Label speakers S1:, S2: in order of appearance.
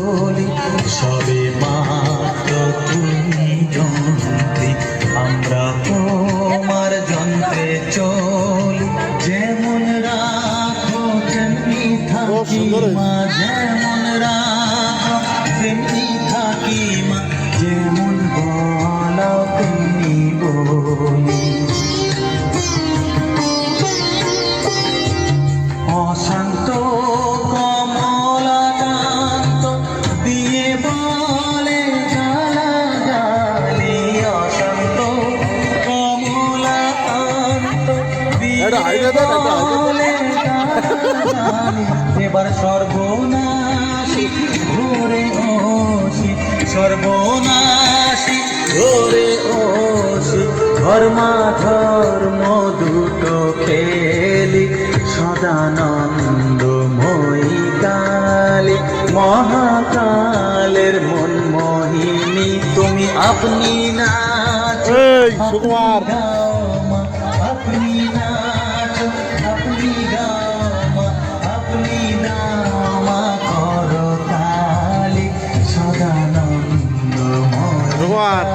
S1: বলি সবে মাত্র তুমি যন্ত্রী আমরা তোমার যন্ত্রে চলি। যেমন রাখো তেমনি থাকি মা যেমন রাখো তেমনি থাকি মা। যেমন বলো তেমনি বলি। অশান্ত এবার সর্বনাশী ঘুরে ওসি সর্বনাশী ঘুরে ওসি ধর্মা ধর্ম দুটো খেলি সদানন্দময়ী মহাকালের মন মোহিনী তুমি আপনি
S2: না সুকুমার।
S1: আপনি নাচ আপনি গামা আপনি নামা করো কালী সদানন্দময়ী
S2: সুকুমার।